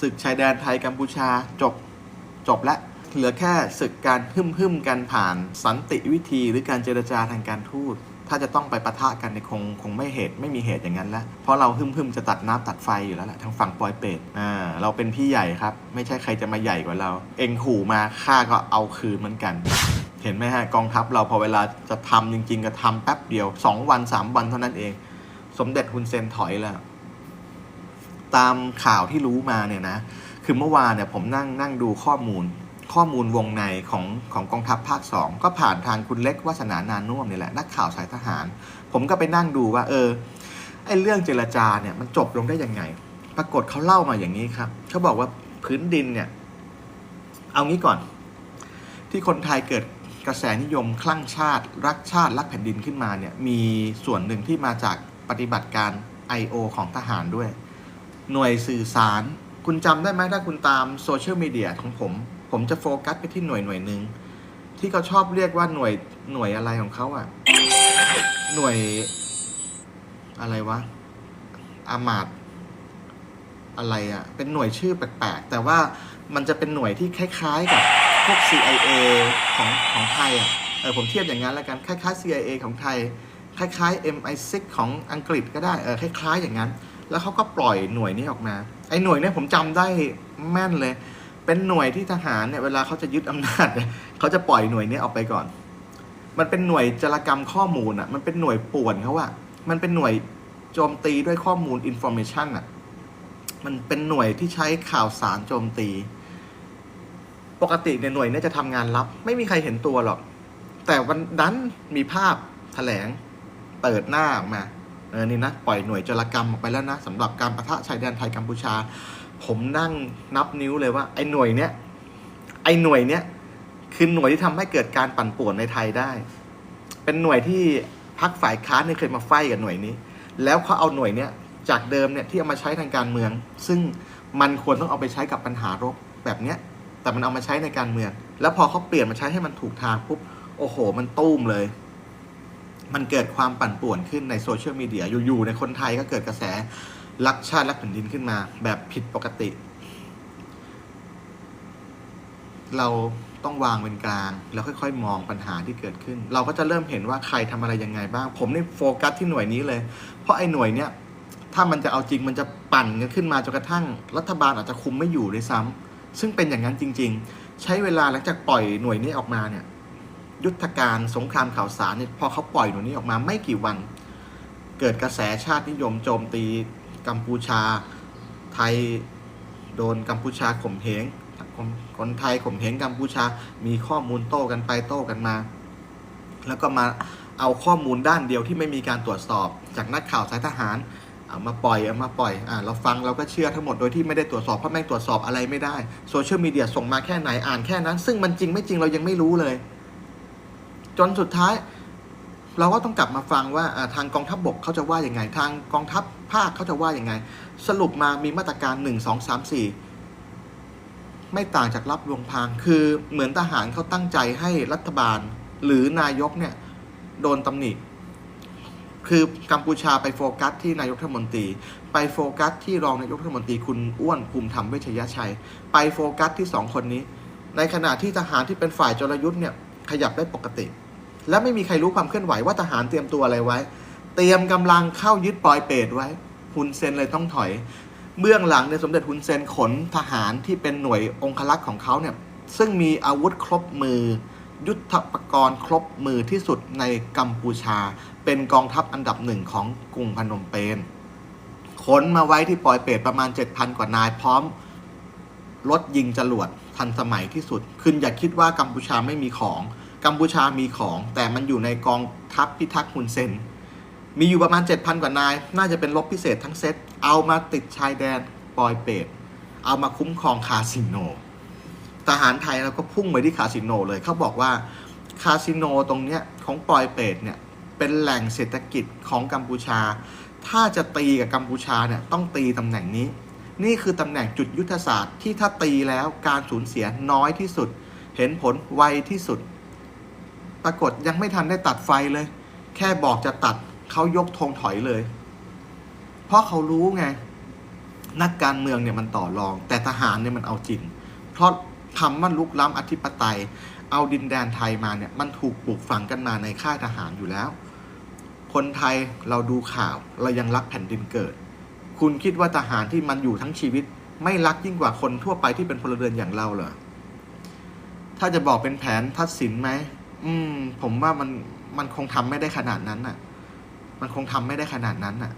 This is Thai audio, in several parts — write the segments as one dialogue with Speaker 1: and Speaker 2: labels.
Speaker 1: ศึกชายแดนไทยกัมพูชาจบจบแล้วเหลือแค่ศึกการหึ่มหึ่มกันผ่านสันติวิธีหรือการเจรจาทางการทูตถ้าจะต้องไปปะทะกันในคงคงไม่เหตุไม่มีเหตุอย่างนั้นแล้ว เพราะเราหึ่มหึ่มจะตัดน้ำตัดไฟอยู่แล้วแหละทางฝั่งปอยเปตอ่าเราเป็นพี่ใหญ่ครับ ไม่ใช่ใครจะมาใหญ่กว่าเรา เองขู่มาข้าก็เอาคืนเหมือนกัน เห็นไหมฮะกองทัพเราพอเวลาจะทำจริง ๆ ก็ทำแป๊บเดียวสองวันสามวันเท่านั้นเอง สมเด็จฮุนเซนถอยแล้ว ตามข่าวที่รู้มาเนี่ยนะ คือเมื่อวานเนี่ยผมนั่งนั่งดูข้อมูล ข้อมูลวงในของของกองทัพภาคสองก็ผ่านทางคุณเล็กวัฒนานานุ่มนี่แหละนักข่าวสายทหาร ผมก็ไปนั่งดูว่า เออไอเรื่องเจรจาเนี่ยมันจบลงได้ยังไง ปรากฏเขาเล่ามาอย่างนี้ครับเขาบอกว่าพื้นดินเนี่ย เอางี้ก่อน ที่คนไทยเกิดกระแสนิยมคลั่งชาติ รักชาติ รักแผ่นดินขึ้นมาเนี่ย มีส่วนหนึ่งที่มาจากปฏิบัติการ I.O. ของทหารด้วย หน่วยสื่อสาร คุณจำได้ไหมถ้าคุณตามโซเชียลมีเดียของผม ผมจะโฟกัสไปที่หน่วยหน่วยหนึ่งที่เขาชอบเรียกว่าหน่วยหน่วยอะไรของเขาอะหน่วยอะไรวะอามาดอะไรอะเป็นหน่วยชื่อแปลกๆ แต่ว่ามันจะเป็นหน่วยที่คล้ายๆกับพวก CIA ของของไทยอะเออผมเทียบอย่างนั้นแล้วกัน คล้ายๆ CIA ของไทย คล้ายๆ MI6 ของอังกฤษก็ได้ เออคล้ายๆ อย่างนั้น แล้วเขาก็ปล่อยหน่วยนี้ออกมา ไอ้หน่วยเนี้ผมจำได้แม่นเลย เป็นหน่วยที่ทหารเนี่ยเวลาเขาจะยึดอำนาจเนี่ยเขาจะปล่อยหน่วยนี้ออกไปก่อน มันเป็นหน่วยจารกรรมข้อมูลอะ มันเป็นหน่วยป่วนเขาอะมันเป็นหน่วยโจมตีด้วยข้อมูลอินโฟ a t ชันอะ มันเป็นหน่วยที่ใช้ข่าวสารโจมตี ปกติในหน่วยนี้จะทำงานลับ ไม่มีใครเห็นตัวหรอก แต่วันนั้นมีภาพแถลงเปิดหน้าออกมา เออนี่นะปล่อยหน่วยจรกรรมออกไปแล้วนะสำหรับการประทะชายแดนไทยกัมพูชา ผมนั่งนับนิ้วเลยว่าไอ้หน่วยเนี้ยไอ้หน่วยเนี้ยคือหน่วยที่ทำให้เกิดการปั่นป่วนในไทยได้ เป็นหน่วยที่พักฝ่ายค้านเนี่ยเคยมาไฟกับหน่วยนี้ แล้วเขาเอาหน่วยเนี้ยจากเดิมเนี่ยที่เอามาใช้ทางการเมือง ซึ่งมันควรต้องเอาไปใช้กับปัญหารบแบบเนี้ยแต่มันเอามาใช้ในการเมือง แล้วพอเขาเปลี่ยนมาใช้ให้มันถูกทางปุ๊บโอ้โห มันตุ้มเลย มันเกิดความปั่นป่วนขึ้นในโซเชียลมีเดียอยู่ๆในคนไทยก็เกิดกระแสรักชาติรักแผ่นดินขึ้นมา แบบผิดปกติ เราต้องวางเป็นกลาง แล้วค่อย ๆ มองปัญหาที่เกิดขึ้น เราก็จะเริ่มเห็นว่าใครทำอะไรยังไงบ้าง ผมนี่โฟกัสที่หน่วยนี้เลย เพราะไอ้หน่วยเนี้ยถ้ามันจะเอาจริงมันจะปั่นกันขึ้นมาจนกระทั่ง รัฐบาลอาจจะคุมไม่อยู่ด้วยซ้ำซึ่งเป็นอย่างนั้นจริง ๆ ใช้เวลาหลังจากปล่อยหน่วยนี้ออกมาเนี่ย ยุทธการสงครามข่าวสารเนี่ยพอเขาปล่อยหน่วยนี้ออกมาไม่กี่วัน เกิดกระแสชาตินิยมโจมตีกัมพูชา ไทยโดนกัมพูชาข่มเหงคนคนไทยข่มเหงกัมพูชา มีข้อมูลโต้กันไปโต้กันมา แล้วก็มาเอาข้อมูลด้านเดียวที่ไม่มีการตรวจสอบ จากนักข่าวสายทหารเอามาปล่อยเอามาปล่อยอ่าเราฟังเราก็เชื่อทั้งหมดโดยที่ไม่ได้ตรวจสอบเพราะแม่งตรวจสอบอะไรไม่ได้โซเชียลมีเดียส่งมาแค่ไหนอ่านแค่นั้น ซึ่งมันจริงไม่จริงเรายังไม่รู้เลย จนสุดท้าย เราก็ต้องกลับมาฟังว่าทางกองทัพบบกเขาจะว่าอย่างไง ทางกองทัพภาคเขาจะว่าอย่างไง สรุปมามีมาตรการ 1 2 3 4 ไม่ต่างจากรับลวงพาง คือเหมือนทหารเขาตั้งใจให้รัฐบาล หรือนายกเนี่ยโดนตำหนิคือกัมพูชาไปโฟกัสที่นายกรัฐมนตรี ไปโฟกัสที่รองนายกรัฐมนตรีคุณอ้วนภูมิธรรมเวชยชัย ไปโฟกัสที่สองคนนี้ ในขณะที่ทหารที่เป็นฝ่ายจรยุทธ์เนี่ยขยับได้ปกติ และไม่มีใครรู้ความเคลื่อนไหวว่าทหารเตรียมตัวอะไรไว้ เตรียมกำลังเข้ายึดปอยเปตไว้ฮุนเซนเลยต้องถอย เบื้องหลังในยสมเด็จฮุนเซนขนทหารที่เป็นหน่วยองคลักษ์ของเขาเนี่ยซึ่งมีอาวุธครบมือ ยุทธปกรณ์ครบมือที่สุดในกัมพูชา เป็นกองทัพอันดับหนึ่งของกรุงพนมเปญขนมาไว้ที่ปอยเปตประมาณ 7,000 กว่านายพร้อมรถยิงจรวดทันสมัยที่สุด คุณอย่าคิดว่ากัมพูชาไม่มีของ กัมพูชามีของ แต่มันอยู่ในกองทัพพิทักษ์ฮุนเซน มีอยู่ประมาณ 7,000 กว่านาย น่าจะเป็นรบพิเศษทั้งเซต เอามาติดชายแดนปอยเปตเอามาคุ้มครองคาสิโน ทหารไทยเราก็พุ่งไปที่คาสิโนเลย เขาบอกว่าคาสิโนตรงเนี้ยของปอยเปตเนี่ยเป็นแหล่งเศรษฐกิจของกัมพูชา ถ้าจะตีกับกัมพูชาเนี่ยต้องตีตำแหน่งนี้ นี่คือตำแหน่งจุดยุทธศาสตร์ที่ถ้าตีแล้วการสูญเสียน้อยที่สุด เห็นผลไวที่สุด ปรากฏยังไม่ทันได้ตัดไฟเลย แค่บอกจะตัดเขายกธงถอยเลย เพราะเขารู้ไง นักการเมืองเนี่ยมันต่อรอง แต่ทหารเนี่ยมันเอาจริง เพราะคำว่าลุกล้ำอธิปไตย เอาดินแดนไทยมาเนี่ยมันถูกปลูกฝังกันมาในค่ายทหารอยู่แล้ว คนไทยเราดูข่าวเรายังรักแผ่นดินเกิด คุณคิดว่าทหารที่มันอยู่ทั้งชีวิต ไม่รักยิ่งกว่าคนทั่วไปที่เป็นพลเรือนอย่างเราเหรอถ้าจะบอกเป็นแผนทัดสินไหม อืม ผมว่ามันมันคงทำไม่ได้ขนาดนั้นน่ะ มันคงทำไม่ได้ขนาดนั้นน่ะ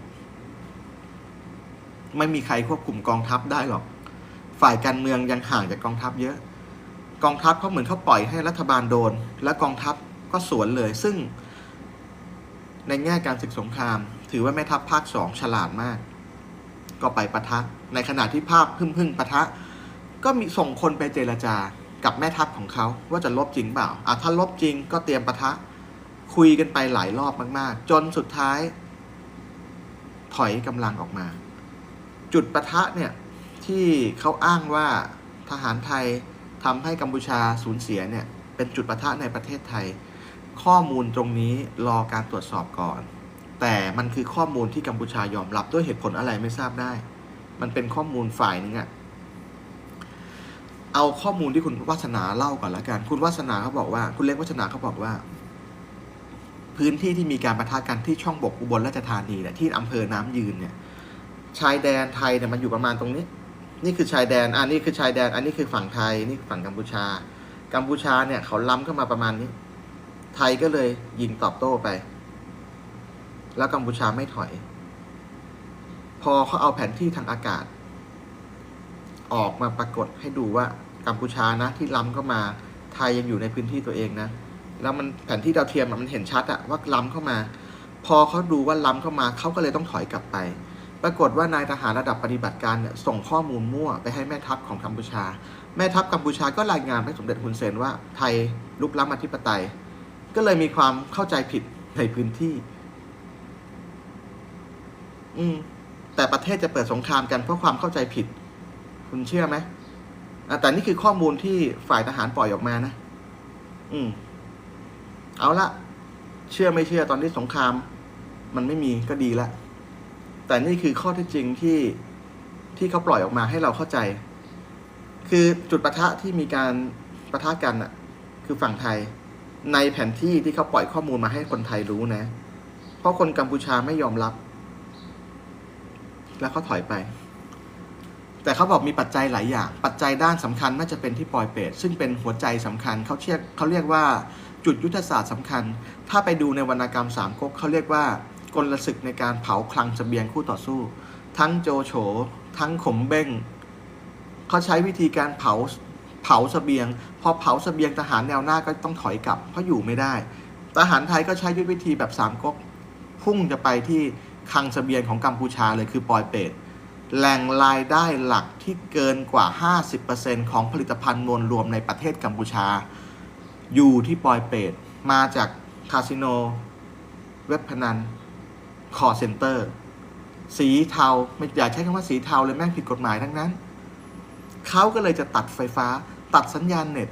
Speaker 1: ไม่มีใครควบคุมกองทัพได้หรอก ฝ่ายการเมืองยังห่างจากกองทัพเยอะ กองทัพเขาเหมือนเขาปล่อยให้รัฐบาลโดน และกองทัพก็สวนเลย ซึ่ง ในแง่การศึกสงคราม ถือว่าแม่ทัพภาคสองฉลาดมาก ก็ไปปะทะ ในขณะที่ภาพพึ่งพึ่งปะทะ ก็มีส่งคนไปเจรจา กับแม่ทัพของเขาว่าจะลบจริงเปล่าอะถ้าลบจริงก็เตรียมปะทะ คุยกันไปหลายรอบมากๆ จนสุดท้าย ถอยกำลังออกมา จุดปะทะเนี่ยที่เขาอ้างว่าทหารไทยทำให้กัมพูชาสูญเสียเนี่ย เป็นจุดปะทะในประเทศไทย ข้อมูลตรงนี้รอการตรวจสอบก่อน แต่มันคือข้อมูลที่กัมพูชายอมรับด้วยเหตุผลอะไรไม่ทราบได้ มันเป็นข้อมูลฝ่ายนึงอะ เอาข้อมูลที่คุณวัฒนาเล่าก่อนละกัน คุณวัฒนาเขาบอกว่า คุณเล็กวัฒนาเขาบอกว่า พื้นที่ที่มีการประทะกันที่ช่องบกอุบลราชธานีเนี่ยที่อำเภอน้ำยืนเนี่ย ชายแดนไทยเนี่ยมันอยู่ประมาณตรงนี้ นี่คือชายแดน อันนี้คือชายแดน อันนี้คือฝั่งไทย นี่ฝั่งกัมพูชา กัมพูชาเนี่ยเขาล้ำเข้ามาประมาณนี้ ไทยก็เลยยิงตอบโต้ไป แล้วกัมพูชาไม่ถอย พอเขาเอาแผนที่ทางอากาศ ออกมาปรากฏให้ดูว่า กัมพูชานะที่ล้ำเข้ามาไทยยังอยู่ในพื้นที่ตัวเองนะ แล้วมันแผนที่ดาวเทียมมันเห็นชัดอะว่าล้ำเข้ามา พอเขาดูว่าล้ำเข้ามาเขาก็เลยต้องถอยกลับไป ปรากฏว่านายทหารระดับปฏิบัติการเนี่ยส่งข้อมูลมั่วไปให้แม่ทัพของกัมพูชา แม่ทัพกัมพูชาก็รายงานให้สมเด็จฮุนเซนว่าไทยลุกล้ำอธิปไตย ก็เลยมีความเข้าใจผิดในพื้นที่ อืมแต่ประเทศจะเปิดสงครามกันเพราะความเข้าใจผิด คุณเชื่อไหม แต่นี่คือข้อมูลที่ฝ่ายทหารปล่อยออกมานะ อืม เอาละเชื่อไม่เชื่อตอนนี้สงคราม มันไม่มีก็ดีละ แต่นี่คือข้อท็จจริงที่ที่เขาปล่อยออกมาให้เราเข้าใจ คือจุดปะทะที่มีการปะทะกันอะ คือฝั่งไทย ในแผนที่ที่เขาปล่อยข้อมูลมาให้คนไทยรู้นะ เพราะคนกัมพูชาไม่ยอมรับ แล้วเขาถอยไป แต่เขาบอกมีปัจจัยหลายอย่าง ปัจจัยด้านสำคัญน่าจะเป็นที่ปอยเปตซึ่งเป็นหัวใจสำคัญเขาเรียกเขาเรียกว่าจุดยุทธศาสตร์สำคัญ ถ้าไปดูในวรรณกรรมสามก๊กเขาเรียกว่ากลศึกในการเผาคลังสเสบียงคู่ต่อสู้ ทั้งโจโฉทั้งขมเบ้งเขาใช้วิธีการเผาเผาสเสบียง พอเผาสเสบียงทหารแนวหน้าก็ต้องถอยกลับ เพราะอยู่ไม่ได้ ทหารไทยก็ใช้ยุทธวิธีแบบสามก๊กพุ่งจะไปที่คลังสเสบียงของกัมพูชาเลยคือปอยเปต แหล่งรายได้หลักที่เกินกว่า 50%ของผลิตภัณฑ์มวลรวมในประเทศกัมพูชา อยู่ที่ปอยเปตมาจากคาสิโน เว็บพนันคอเซ็นเตอร์ สีเทาไม่อยากใช้คำว่าสีเทาเลยแม่งผิดกฎหมายทั้งนั้น เขาก็เลยจะตัดไฟฟ้าตัดสัญญาณเน็ต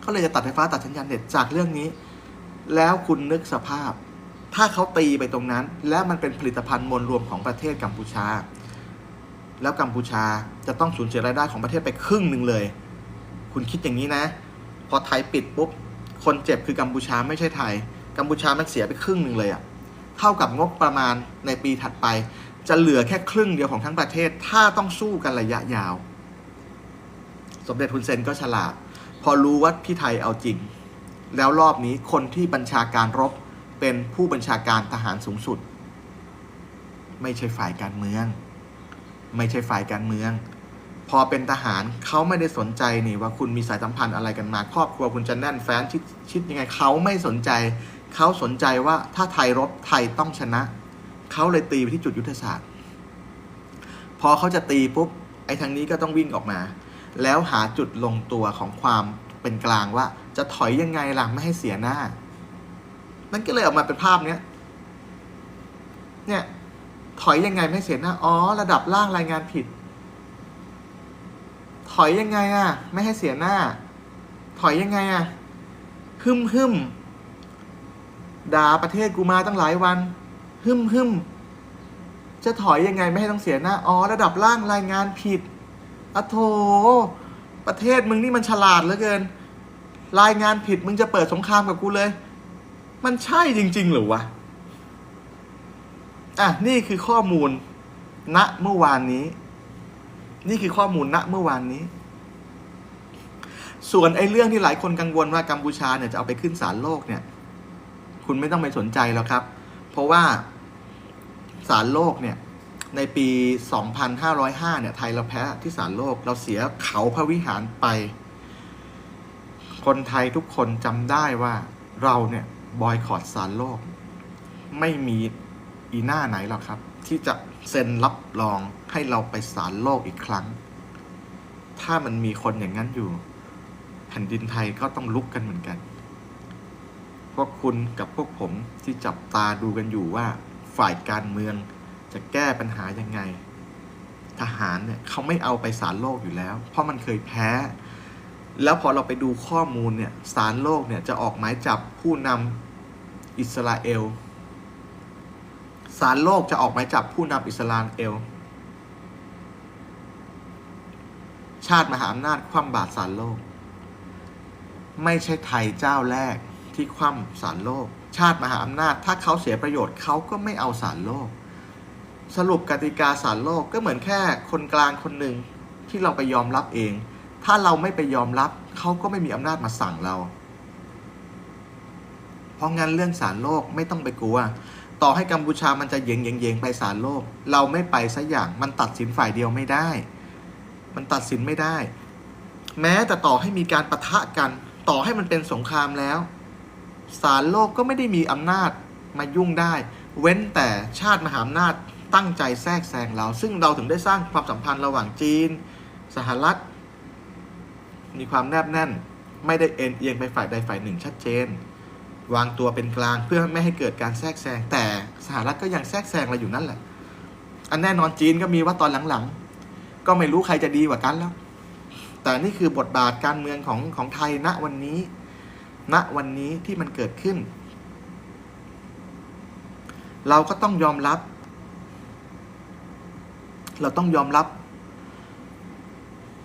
Speaker 1: เขาเลยจะตัดไฟฟ้าตัดสัญญาณเน็ตจากเรื่องนี้ แล้วคุณนึกสภาพ ถ้าเขาตีไปตรงนั้น แล้วมันเป็นผลิตภัณฑ์มวลรวมของประเทศกัมพูชา แล้วกัมพูชาจะต้องสูญเสียรายได้ของประเทศไปครึ่งหนึ่งเลย คุณคิดอย่างนี้นะ พอไทยปิดปุ๊บคนเจ็บคือกัมพูชาไม่ใช่ไทย กัมพูชามันเสียไปครึ่งหนึ่งเลยอะเท่ากับงบประมาณในปีถัดไป จะเหลือแค่ครึ่งเดียวของทั้งประเทศ ถ้าต้องสู้กันระยะยาว สมเด็จฮุนเซนก็ฉลาด พอรู้ว่าพี่ไทยเอาจริง แล้วรอบนี้คนที่บัญชาการรบ เป็นผู้บัญชาการทหารสูงสุด ไม่ใช่ฝ่ายการเมือง ไม่ใช่ฝ่ายการเมือง พอเป็นทหารเขาไม่ได้สนใจนี่ว่าคุณมีสายสัมพันธ์อะไรกันมา ครอบครัวคุณจะแน่นแฟ้นชิดชิดยังไงเขาไม่สนใจเขาสนใจว่าถ้าไทยรบไทยต้องชนะเขาเลยตีไปที่จุดยุทธศาสตร์ พอเขาจะตีปุ๊บไอ้ทางนี้ก็ต้องวิ่งออกมา แล้วหาจุดลงตัวของความเป็นกลางว่าจะถอยยังไงล่ะไม่ให้เสียหน้า มันก็เลยออกมาเป็นภาพเนี้ย เนี่ย ถอยยังไงไม่เสียหน้า อ๋อ ระดับล่างรายงานผิด ถอยยังไงอะไม่ให้เสียหน้า ถอยยังไงอะฮึมฮึมด่าประเทศกูมาตั้งหลายวันฮึมฮึมจะถอยยังไงไม่ให้ต้องเสียหน้า อ๋อ ระดับล่างรายงานผิดอะโถ ประเทศมึงนี่มันฉลาดเหลือเกิน รายงานผิดมึงจะเปิดสงครามกับกูเลย มันใช่จริง ๆ หรือวะ อะ นี่คือข้อมูล ณ เมื่อวานนี้ นี่คือข้อมูลณ เมื่อวานนี้ ส่วนไอ้เรื่องที่หลายคนกังวลว่ากัมพูชาเนี่ยจะเอาไปขึ้นศาลโลกเนี่ย คุณไม่ต้องไปสนใจแล้วครับ เพราะว่าศาลโลกเนี่ย ในปี 2505 เนี่ย ไทยเราแพ้ที่ศาลโลก เราเสียเขาพระวิหารไป คนไทยทุกคนจำได้ว่าเราเนี่ย บอยคอรดศาลโลก ไม่มีอีหน้าไหนหรอกครับ ที่จะเซ็นรับรองให้เราไปศาลโลกอีกครั้ง ถ้ามันมีคนอย่างนั้นอยู่ แผ่นดินไทยก็ต้องลุกกันเหมือนกัน พวกคุณกับพวกผมที่จับตาดูกันอยู่ว่าฝ่ายการเมืองจะแก้ปัญหายังไง ทหารเนี่ยเขาไม่เอาไปศาลโลกอยู่แล้ว เพราะมันเคยแพ้ แล้วพอเราไปดูข้อมูลเนี่ยศาลโลกเนี่ยจะออกหมายจับผู้นำอิสราเอลศาลโลกจะออกหมายจับผู้นำอิสราเอล ชาติมหาอำนาจคว่ำบาตรศาลโลก ไม่ใช่ไทยเจ้าแรกที่คว่ำศาลโลก ชาติมหาอำนาจ ถ้าเขาเสียประโยชน์เขาก็ไม่เอาศาลโลก สรุปกติกาศาลโลกก็เหมือนแค่คนกลางคนหนึ่งที่เราไปยอมรับเอง ถ้าเราไม่ไปยอมรับเขาก็ไม่มีอำนาจมาสั่งเรา เพราะงั้นเรื่องศาลโลกไม่ต้องไปกลัว ต่อให้กัมพูชามันจะเยงเยงเยงไปศาลโลก เราไม่ไปสัอย่างมันตัดสินฝ่ายเดียวไม่ได้ มันตัดสินไม่ได้ แม้แต่ต่อให้มีการประทะกัน ต่อให้มันเป็นสงครามแล้วศาลโลกก็ไม่ได้มีอำนาจมายุ่งได้ เว้นแต่ชาติมหาอำนาจตั้งใจแทรกแซงเรา ซึ่งเราถึงได้สร้างความสัมพันธ์ระหว่างจีน สหรัฐ มีความแนบแน่น ไม่ได้เอ็นเอียงไปฝ่ายใดฝ่ายหนึ่งชัดเจน วางตัวเป็นกลางเพื่อไม่ให้เกิดการแทรกแซงแต่สหรัฐก็ยังแทรกแซงเราอยู่นั่นแหละ อันแน่นอนจีนก็มีว่าตอนหลังๆ ก็ไม่รู้ใครจะดีกว่ากันแล้ว แต่นี่คือบทบาทการเมืองของของไทยณวันนี้ ณวันนี้ที่มันเกิดขึ้น เราก็ต้องยอมรับ เราต้องยอมรับ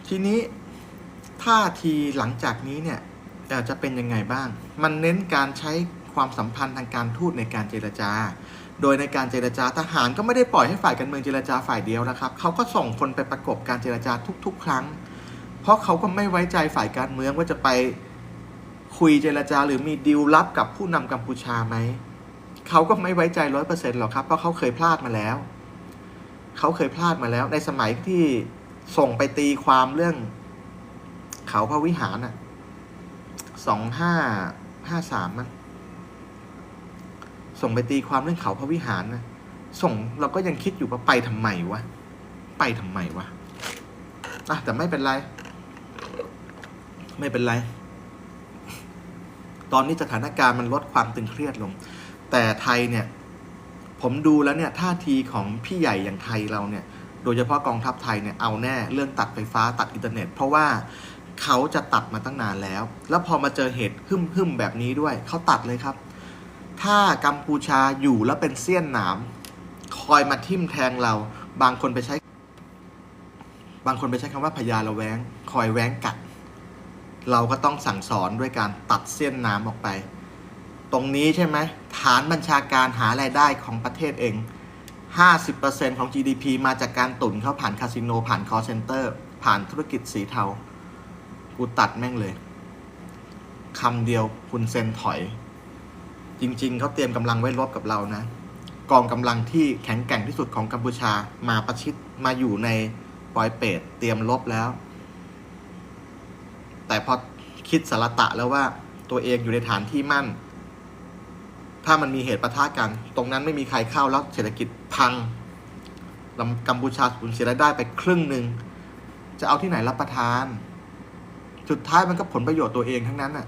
Speaker 1: ทีนี้ ท่าทีหลังจากนี้เนี่ยจะเป็นยังไงบ้าง มันเน้นการใช้ความสัมพันธ์ทางการทูตในการเจรจา โดยในการเจรจาทหารก็ไม่ได้ปล่อยให้ฝ่ายการเมืองเจรจาฝ่ายเดียวนะครับ เขาก็ส่งคนไปประกบการเจรจาทุก ๆ ครั้ง เพราะเขาก็ไม่ไว้ใจฝ่ายการเมืองว่าจะไปคุยเจรจาหรือมีดีลลับกับผู้นำกัมพูชาไหม เขาก็ไม่ไว้ใจร้อยเปอร์เซ็นต์หรอกครับ เพราะเขาเคยพลาดมาแล้ว เขาเคยพลาดมาแล้ว ในสมัยที่ส่งไปตีความเรื่อง เขาพระวิหารน่ะสองห้าห้าสามมั้งส่งไปตีความเรื่องเขาพระวิหารนะส่งเราก็ยังคิดอยู่ว่าไปทำไมวะไปทำไมวะอะแต่ไม่เป็นไร ไม่เป็นไร ตอนนี้สถานการณ์มันลดความตึงเครียดลง แต่ไทยเนี่ย ผมดูแล้วเนี่ยท่าทีของพี่ใหญ่อย่างไทยเราเนี่ย โดยเฉพาะกองทัพไทยเนี่ยเอาแน่เรื่องตัดไฟฟ้าตัดอินเทอร์เน็ต เพราะว่า เขาจะตัดมาตั้งนานแล้ว แล้วพอมาเจอเหตุหึ่มหึมๆแบบนี้ด้วย เขาตัดเลยครับ ถ้ากัมพูชาอยู่แล้วเป็นเสี้ยนหนาม คอยมาทิ่มแทงเรา บางคนไปใช้ บางคนไปใช้คำว่าพญาละแวง คอยแว้งกัด เราก็ต้องสั่งสอนด้วยการตัดเสี้ยนหน้ำออกไป ตรงนี้ใช่ไหมฐานบัญชาการหารายได้ของประเทศเอง 50%ของ GDP มาจากการตุนเข้าผ่านคาสิโนผ่านคอ l เซ็นเตอร์ผ่านธุรกิจสีเทา กูตัดแม่งเลยคำเดียวคุณเซนถอย จริงๆเขาเตรียมกำลังไว้รบกับเรานะ กองกำลังที่แข็งแกร่งที่สุดของกัมพูชามาประชิดมาอยู่ในปอยเปตเตรียมรบแล้ว แต่พอคิดสารตะแล้วว่าตัวเองอยู่ในฐานที่มั่น ถ้ามันมีเหตุประทะกัน ตรงนั้นไม่มีใครเข้าแล้วเศรษฐกิจพังลำกัมพูชาสูญเสียรายได้ไปครึ่งหนึ่งจะเอาที่ไหนรับประทาน สุดท้ายมันก็ผลประโยชน์ตัวเองทั้งนั้นน่ะ